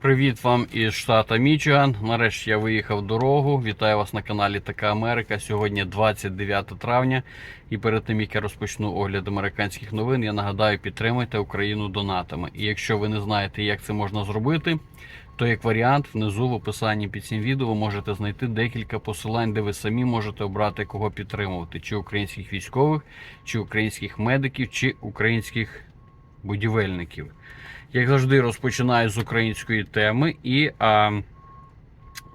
Привіт вам із штата Мічиган. Нарешті я виїхав дорогу. Вітаю вас на каналі Така Америка. Сьогодні 29 травня. І перед тим як я розпочну огляд американських новин, я нагадаю, підтримуйте Україну донатами. І якщо ви не знаєте, як це можна зробити, то як варіант, внизу в описанні під цим відео ви можете знайти декілька посилань, де ви самі можете обрати кого підтримувати: чи українських військових, чи українських медиків, чи українських будівельників. Як завжди, розпочинаю з української теми і а,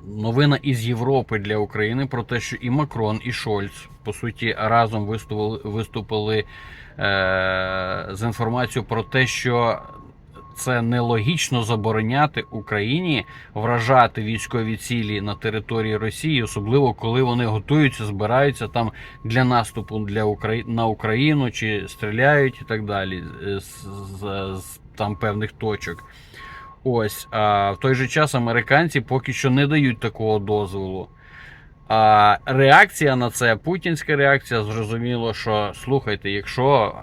новина із Європи для України про те, що і Макрон, і Шольц по суті разом виступили, виступили е, з інформацією про те, що це нелогічно забороняти Україні вражати військові цілі на території Росії, особливо коли вони готуються, збираються там для наступу для Украї... на Україну чи стріляють і так далі з, з, з там певних точок. Ось а в той же час американці поки що не дають такого дозволу. А реакція на це, путінська реакція, зрозуміло, що слухайте, якщо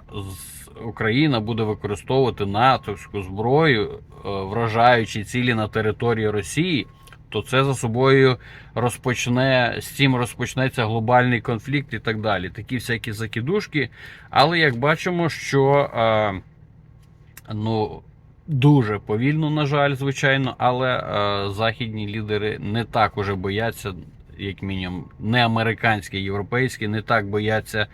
Україна буде використовувати натовську зброю, е, вражаючи цілі на території Росії, то це за собою розпочне з цим розпочнеться глобальний конфлікт і так далі. Такі всякі закидушки. Але як бачимо, що е, ну. Дуже повільно, на жаль, звичайно, але е, західні лідери не так уже бояться, як мінімум, не американські, європейські, не так бояться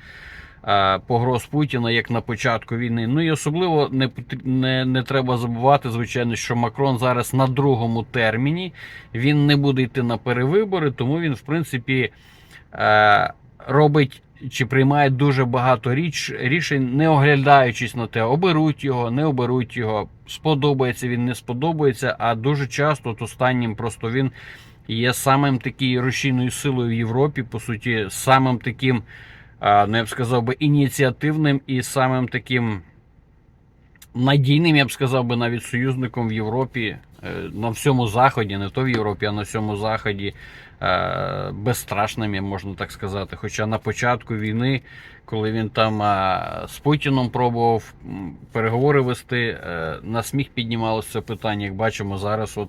погроз Путіна, як на початку війни. Ну і особливо не, не, не треба забувати, звичайно, що Макрон зараз на другому терміні. Він не буде йти на перевибори, тому він, в принципі, е, робить чи приймає дуже багато річ, рішень, не оглядаючись на те, оберуть його, не оберуть його, сподобається він, не сподобається. А дуже часто, от останнім просто він є самим такою рушійною силою в Європі, по суті, самим таким, ну я б сказав би, ініціативним і самим таким надійним, я б сказав би, навіть союзником в Європі, е, на всьому заході, не то в Європі, а на всьому заході е, безстрашним, можна так сказати. Хоча на початку війни, коли він там е, з Путіном пробував переговори вести, на сміх піднімалося це питання. Як бачимо, зараз от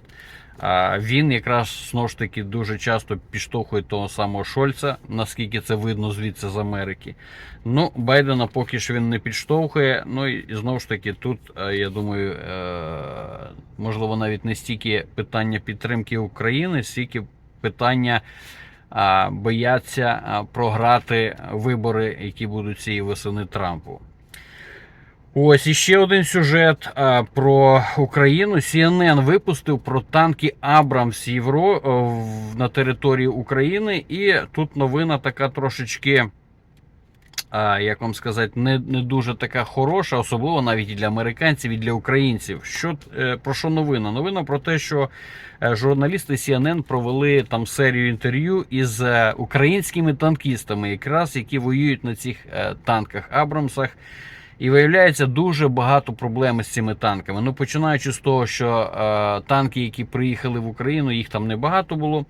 він якраз знову ж таки дуже часто підштовхує того самого Шольца, наскільки це видно звідси з Америки. Ну, Байдена поки що він не підштовхує. Ну і знову ж таки, тут е, я думаю, е, можливо, навіть не стільки питання підтримки України, стільки питання бояться програти вибори, які будуть цієї весени Трампу. Ось іще один сюжет а, про Україну. CNN випустив про танки Абрамс Євро е, на території України. І тут новина така трошечки, а, як вам сказати, не, не дуже така хороша, особливо навіть і для американців, і для українців. Що е, про що новина? Новина про те, що е, журналісти CNN провели там серію інтерв'ю із українськими танкістами, якраз які воюють на цих танках Абрамсах. І виявляється дуже багато проблем з цими танками. Ну, починаючи з того, що е, танки, які приїхали в Україну, їх там небагато було.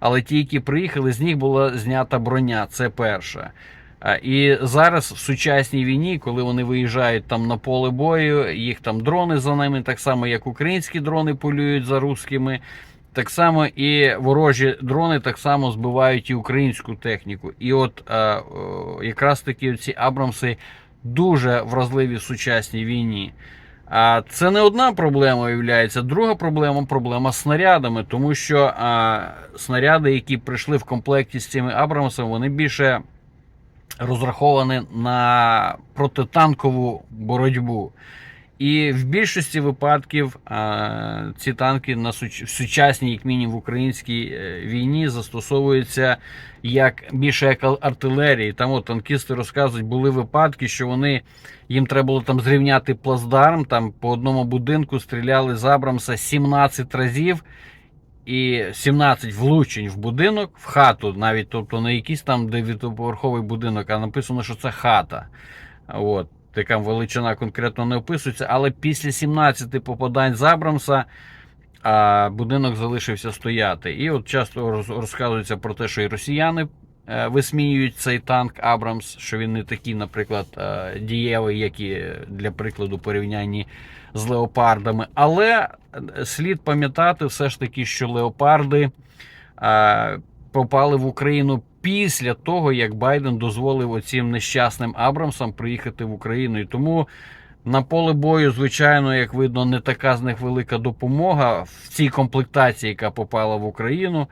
Але ті, які приїхали, з них була знята броня. Це перше. Е, І зараз в сучасній війні, коли вони виїжджають там на поле бою, їх там дрони за ними, так само як українські дрони полюють за русскими. Так само і ворожі дрони так само збивають і українську техніку. І от е, о, якраз таки ці Абрамси дуже вразливі в сучасній війні. А це не одна проблема виявляється. Друга проблема проблема з снарядами, тому що а, снаряди, які прийшли в комплекті з цими Абрамсами, вони більше розраховані на протитанкову боротьбу. І в більшості випадків ці танки на в сучасній, як мінімум в українській е, війні, застосовуються як більше як артилерії. Там от танкісти розказують, були випадки, що вони їм треба було там зрівняти плацдарм. Там по одному будинку стріляли з Абрамса 17 разів. І 17 влучень в будинок, в хату, навіть тобто не якийсь там дев'ятиповерховий будинок, а написано, що це хата. От, така величина конкретно не описується, але після 17 попадань з Абрамса а, будинок залишився стояти. І от часто розказується про те, що і росіяни е, висміюють цей танк Абрамс, що він не такий, наприклад, е, дієвий, як і для прикладу порівнянні з леопардами. Але е, слід пам'ятати все ж таки, що леопарди попали в Україну після того, як Байден дозволив оцім нещасним Абрамсам приїхати в Україну. І тому на поле бою, звичайно, як видно, не така з них велика допомога в цій комплектації, яка попала в Україну.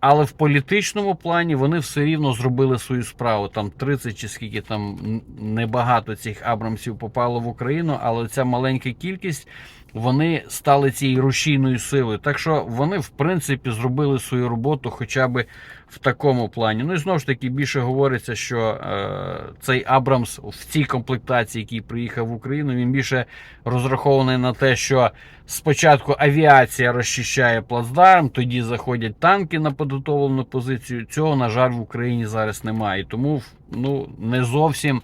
Але в політичному плані вони все рівно зробили свою справу. Там 30 чи скільки там небагато цих Абрамсів попало в Україну, але ця маленька кількість вони стали цією рушійною силою. Так що вони, в принципі, зробили свою роботу хоча б в такому плані. Ну і знову ж таки більше говориться, що е, цей Абрамс в цій комплектації, який приїхав в Україну, він більше розрахований на те, що спочатку авіація розчищає плацдарм, тоді заходять танки на підготовлену позицію. Цього, на жаль, в Україні зараз немає. Тому ну, не зовсім.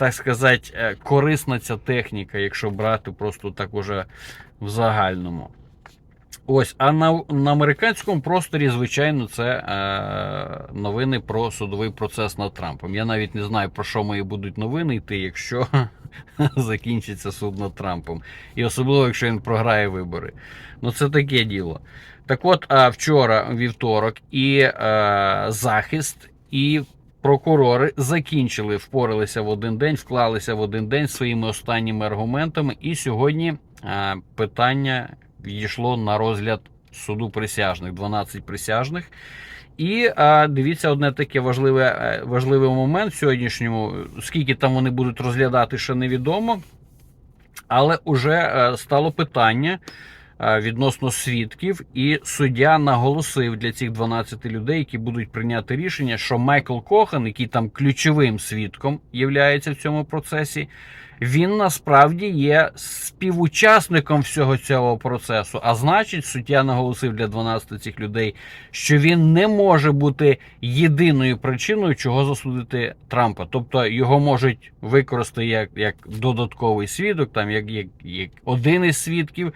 Так сказати, е, корисна ця техніка, якщо брати просто так уже в загальному. Ось, а на, на американському просторі, звичайно, це е, новини про судовий процес над Трампом. Я навіть не знаю, про що мої будуть новини йти, якщо закінчиться суд над Трампом. І особливо, якщо він програє вибори. Ну, це таке діло. Так от, а вчора, вівторок, і е, захист, і прокурори закінчили, впоралися в один день, вклалися в один день своїми останніми аргументами. І сьогодні е, питання відійшло на розгляд суду присяжних, 12 присяжних. І а, дивіться, одне таке важливе, е, важливий момент сьогоднішньому. Скільки там вони будуть розглядати, ще невідомо. Але вже е, стало питання е, відносно свідків, і суддя наголосив для цих 12 людей, які будуть прийняти рішення, що Майкл Кохан, який там ключовим свідком є в цьому процесі, він насправді є співучасником всього цього процесу. А значить, суддя наголосив для 12 цих людей, що він не може бути єдиною причиною, чого засудити Трампа. Тобто його можуть використати як, як додатковий свідок, там як, як, як один із свідків.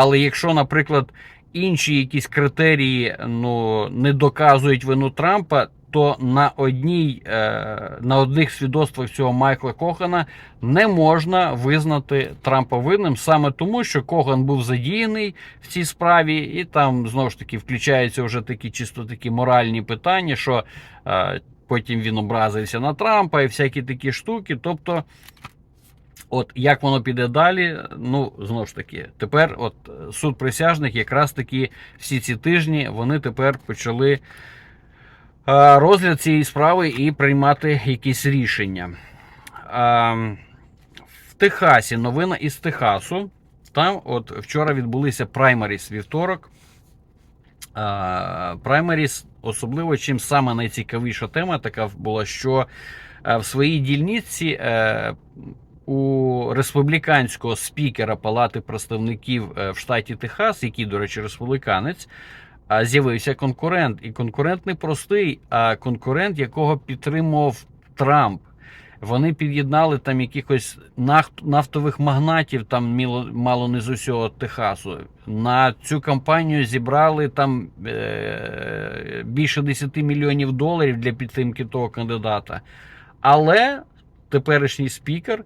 Але якщо, наприклад, інші якісь критерії ну, не доказують вину Трампа, то на одній е, на одних свідоцтвах цього Майкла Кохана не можна визнати Трампа винним саме тому, що Коган був задіяний в цій справі, і там знову ж таки включаються вже такі чисто такі моральні питання, що е, потім він образився на Трампа і всякі такі штуки. Тобто, от як воно піде далі, ну знову ж таки, тепер, от суд присяжних, якраз таки всі ці тижні вони тепер почали розгляд цієї справи і приймати якісь рішення. В Техасі новина із Техасу. Там от вчора відбулися праймаріс вівторок. Праймаріс, особливо чим саме найцікавіша тема така була, що е, в своїй дільниці е, у республіканського спікера Палати представників е, в штаті Техас, який, до речі, республіканець, з'явився конкурент. І конкурент не простий, а конкурент, якого підтримував Трамп. Вони під'єднали там якихось нафтових магнатів, там мало не з усього Техасу. На цю кампанію зібрали там е- більше 10 мільйонів доларів для підтримки того кандидата. Але теперішній спікер,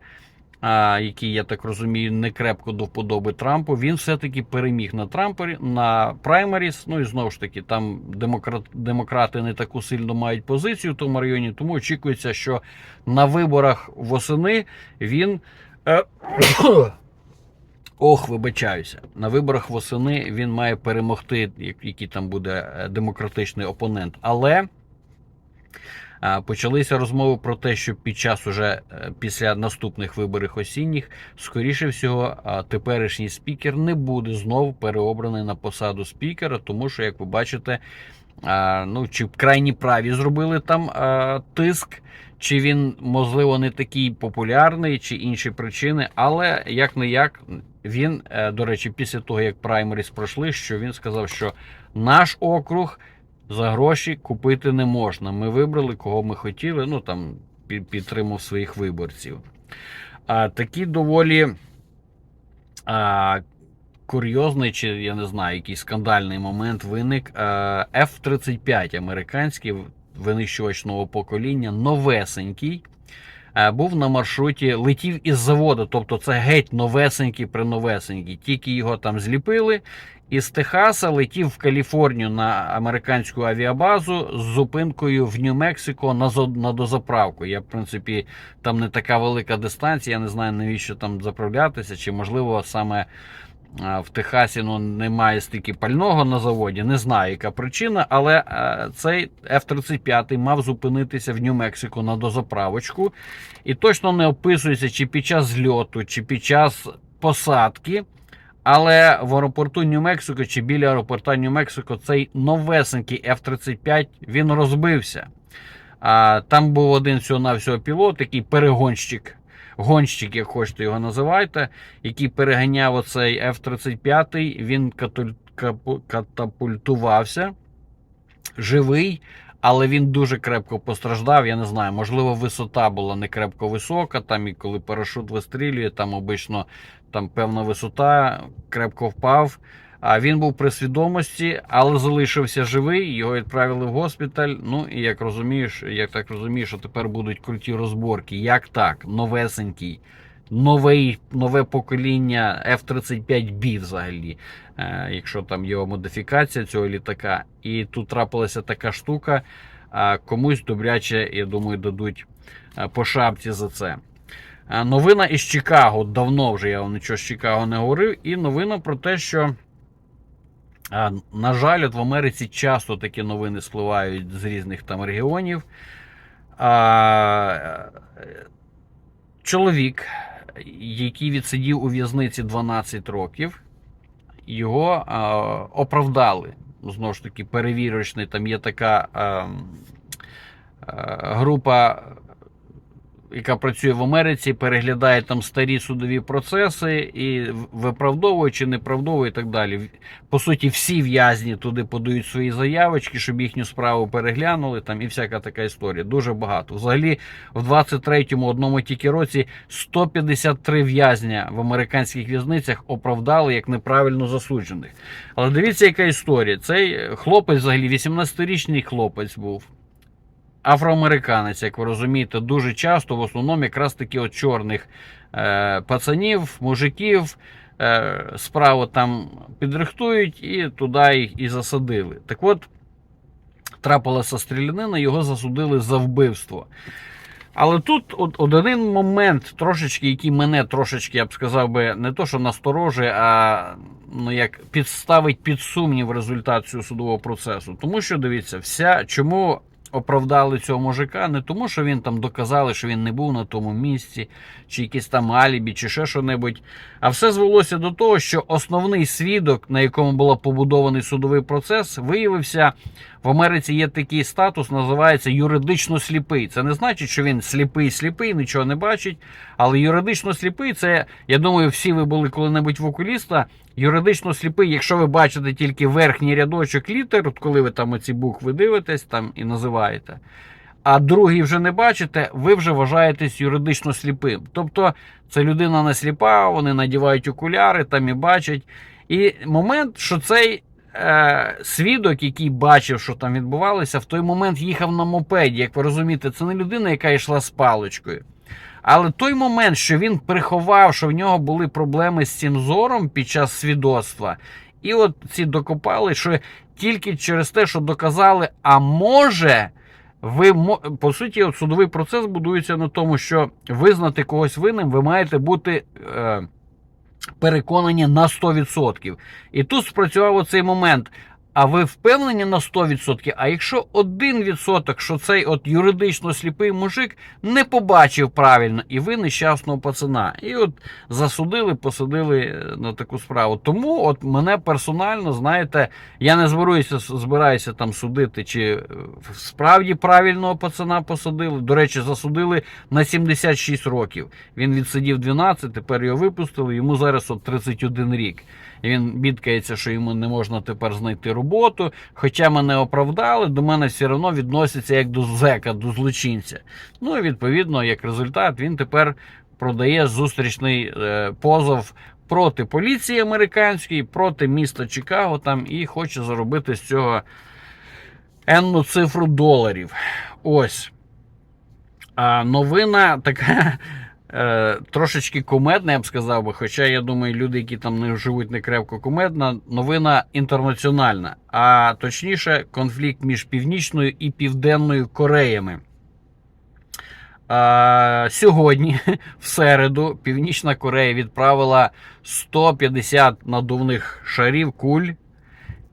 який, я так розумію, не крепко до вподоби Трампу, він все-таки переміг на Трампері, на праймаріс. Ну і знову ж таки, там демократ, демократи не таку сильно мають позицію в тому районі, тому очікується, що на виборах восени він. Е, Ох, вибачаюся. На виборах восени він має перемогти, як- який там буде е, демократичний опонент. Але почалися розмови про те, що під час уже е, після наступних виборів осінніх, скоріше всього, теперішній спікер не буде знову переобраний на посаду спікера, тому що, як ви бачите, ну чи крайні праві зробили там тиск. Чи він, можливо, не такий популярний, чи інші причини, але як не як, він, е, до речі, після того, як праймеріс пройшли, що він сказав, що наш округ за гроші купити не можна. Ми вибрали, кого ми хотіли, ну там підтримав своїх виборців. А такий доволі а, курйозний, чи я не знаю, якийсь скандальний момент виник. А, F-35 американський винищувач нового покоління, новесенький. Був на маршруті, летів із заводу, тобто це геть новесенький приновесенький. Тільки його там зліпили. Із Техаса летів в Каліфорнію на американську авіабазу з зупинкою в Нью-Мексико на, дозаправку. Я, в принципі, там не така велика дистанція, я не знаю, навіщо там заправлятися, чи можливо саме в Техасі ну, немає стільки пального на заводі. Не знаю, яка причина, але е, цей F-35 мав зупинитися в Нью-Мексико на дозаправочку. І точно не описується, чи під час зльоту, чи під час посадки. Але в аеропорту Нью-Мексико чи біля аеропорта Нью-Мексико цей новесенький F-35 він розбився. А, там був один всього-навсього пілот, такий перегонщик, гонщик, як хочете його називайте, який переганяв оцей F-35, він катапультувався, живий, але він дуже крепко постраждав. Я не знаю, можливо, висота була не крепко висока. Там і коли парашут вистрілює, там обично там певна висота, крепко впав. А він був при свідомості, але залишився живий. Його відправили в госпіталь. Ну і як розумієш, як так розумієш, що тепер будуть круті розборки. Як так? Новесенький, новий, нове покоління F-35B взагалі, е, якщо там його модифікація цього літака. І тут трапилася така штука. А комусь добряче, я думаю, дадуть е, по шапці за це. Е, Новина із Чикаго. Давно вже я вам нічого з Чикаго не говорив. І новина про те, що, е, на жаль, от в Америці часто такі новини спливають з різних там регіонів. Е, Чоловік, який відсидів у в'язниці 12 років, його е, оправдали. Знову ж таки, перевірочний, там є така е, е, група яка працює в Америці, переглядає там старі судові процеси і виправдовує чи не виправдовує і так далі. По суті, всі в'язні туди подають свої заявочки, щоб їхню справу переглянули. Там і всяка така історія. Дуже багато. Взагалі, в 23-му одному тільки році 153 в'язня в американських в'язницях оправдали як неправильно засуджених. Але дивіться, яка історія. Цей хлопець, взагалі, 18-річний хлопець був афроамериканець, як ви розумієте, дуже часто, в основному якраз таки от чорних е, пацанів, мужиків. Е, справу там підрихтують і туди їх і засадили. Так от, трапилася стрілянина, його засудили за вбивство. Але тут от, один момент, трошечки, який мене трошечки, я б сказав би, не то, що насторожує, а ну, як підставить під сумнів результат цього судового процесу. Тому що дивіться, вся чому оправдали цього мужика, не тому, що він там доказали, що він не був на тому місці, чи якісь там алібі, чи ще що-небудь. А все звелося до того, що основний свідок, на якому був побудований судовий процес, виявився в Америці є такий статус, називається юридично сліпий. Це не значить, що він сліпий, сліпий, нічого не бачить. Але юридично сліпий, це я думаю, всі ви були коли-небудь в окуліста. Юридично сліпий, якщо ви бачите тільки верхній рядочок літер, от коли ви там оці букви дивитесь там і називаєте. А другий вже не бачите, ви вже вважаєтесь юридично сліпим. Тобто це людина не сліпа, вони надівають окуляри там і бачать. І момент, що цей е, свідок, який бачив, що там відбувалося, в той момент їхав на мопеді. Як ви розумієте, це не людина, яка йшла з паличкою. Але той момент, що він приховав, що в нього були проблеми з цим зором під час свідоцтва, і от ці докопали, що тільки через те, що доказали, а може. Ви по суті, от судовий процес будується на тому, що визнати когось винним, ви маєте бути е, переконані на 100%. І тут спрацював оцей момент. А ви впевнені на 100%? А якщо 1%, що цей от юридично сліпий мужик не побачив правильно, і ви нещасного пацана. І от засудили, посадили е, на таку справу. Тому от мене персонально, знаєте, я не збираюся, збираюся там судити, чи е, справді правильного пацана посадили. До речі, засудили на 76 років. Він відсидів 12, тепер його випустили. Йому зараз от 31 рік. Він бідкається, що йому не можна тепер знайти роботу. Хоча мене оправдали, до мене все одно відносяться як до зека, до злочинця. Ну і відповідно, як результат, він тепер продає зустрічний е, позов проти поліції американської, проти міста Чикаго там і хоче заробити з цього енну цифру доларів. Ось. А новина така трошечки кумедна, я б сказав би. Хоча я думаю, люди, які там не живуть не крепко кумедна, новина інтернаціональна. А точніше, конфлікт між Північною і Південною Кореями. А, сьогодні, в середу, Північна Корея відправила 150 надувних шарів куль.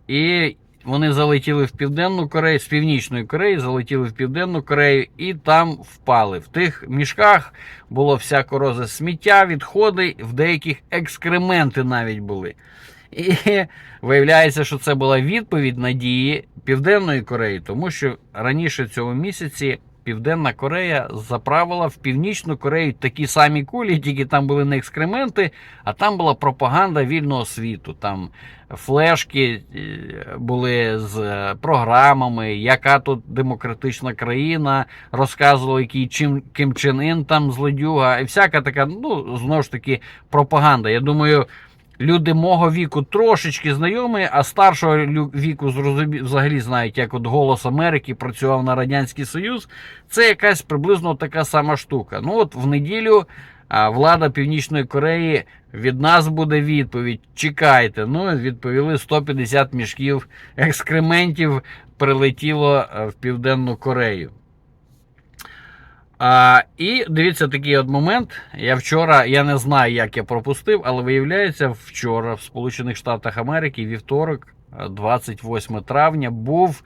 І вони залетіли в Південну Корею, з Північної Кореї залетіли в Південну Корею і там впали. В тих мішках було всяко роза сміття, відходи, в деяких екскременти навіть були. І виявляється, що це була відповідь на дії Південної Кореї, тому що раніше цього місяці Південна Корея заправила в Північну Корею такі самі кулі, тільки там були не екскременти, а там була пропаганда вільного світу. Там флешки е, були з е, програмами, яка тут демократична країна, розказували, який Чим, Ким Чен Ін там злодюга, і всяка така, ну, знову ж таки, пропаганда. Я думаю. Люди мого віку трошечки знайомі, а старшого віку взагалі знають, як от Голос Америки працював на Радянський Союз. Це якась приблизно така сама штука. Ну от в неділю а, влада Північної Кореї від нас буде відповідь. Чекайте. Ну, відповіли 150 мішків екскрементів прилетіло е, в Південну Корею. А, і дивіться такий от момент. Я вчора, я не знаю, як я пропустив, але виявляється, вчора в Сполучених Штатах Америки, вівторок, е, 28 травня, був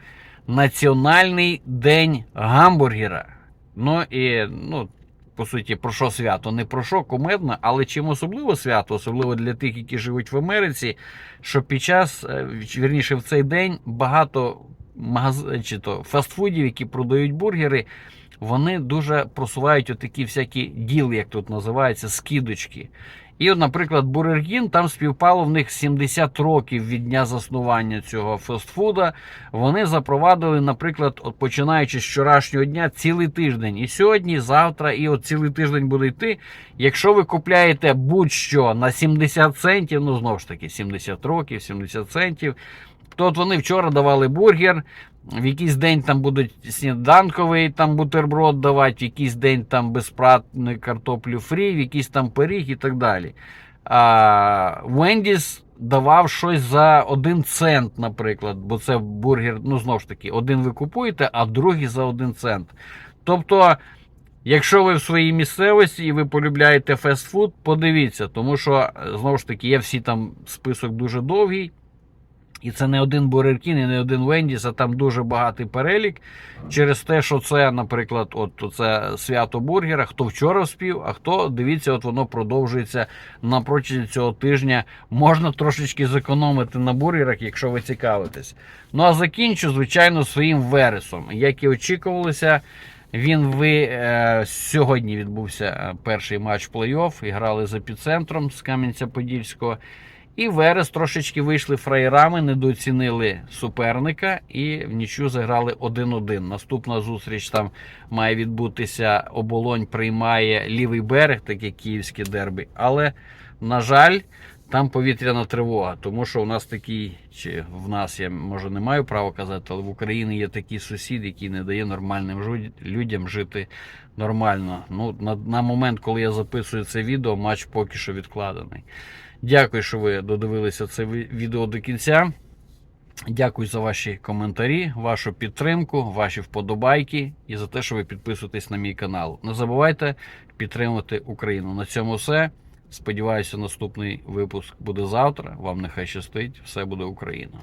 Національний день гамбургера. Ну і ну, по суті, про що свято? Не про що кумедно, але чим особливо свято, особливо для тих, які живуть в Америці, що під час, е, вірніше, в цей день багато магаз... чи то фастфудів, які продають бургери, вони дуже просувають отакі всякі діли, як тут називається, скидочки. І, от, наприклад, King, там співпало в них 70 років від дня заснування цього фастфуда. Вони запровадили, наприклад, от починаючи з вчорашнього дня, цілий тиждень. І сьогодні, завтра, і от цілий тиждень буде йти. Якщо ви купляєте будь-що на 70 центів, ну знову ж таки, 70 років, 70 центів. То от вони вчора давали бургер, в якийсь день там будуть сніданковий там бутерброд давати, в якийсь день там безпратну картоплю фрі, в якийсь там пиріг і так далі. А Вендіс давав щось за один цент, наприклад, бо це бургер, ну знову ж таки, один ви купуєте, а другий за один цент. Тобто. Якщо ви в своїй місцевості і ви полюбляєте фастфуд, подивіться, тому що знову ж таки є всі там список дуже довгий. І це не один Burger і не один Вендіс, а там дуже багатий перелік. Через те, що це, наприклад, от це свято бургера, хто вчора вспів, а хто дивіться, от воно продовжується на протязі цього тижня. Можна трошечки зекономити на бургерах, якщо ви цікавитесь. Ну а закінчу, звичайно, своїм вересом. Як і очікувалося, він ви е, сьогодні відбувся е, перший матч плей-офф. Грали з епіцентром з Кам'янця-Подільського. І Верес трошечки вийшли фраєрами, недооцінили суперника і в нічю заграли 1-1. Наступна зустріч там має відбутися. Оболонь приймає лівий берег, так як київське дербі. Але, на жаль, там повітряна тривога, тому що у нас такий, чи в нас я може не маю права казати, але в Україні є такий сусід, який не дає нормальним людям жити нормально. Ну, на, на момент, коли я записую це відео, матч поки що відкладений. Дякую, що ви додивилися це відео до кінця. Дякую за ваші коментарі, вашу підтримку, ваші вподобайки і за те, що ви підписуєтесь на мій канал. Не забувайте підтримувати Україну. На цьому все. Сподіваюся, наступний випуск буде завтра. Вам нехай щастить. Все буде Україна.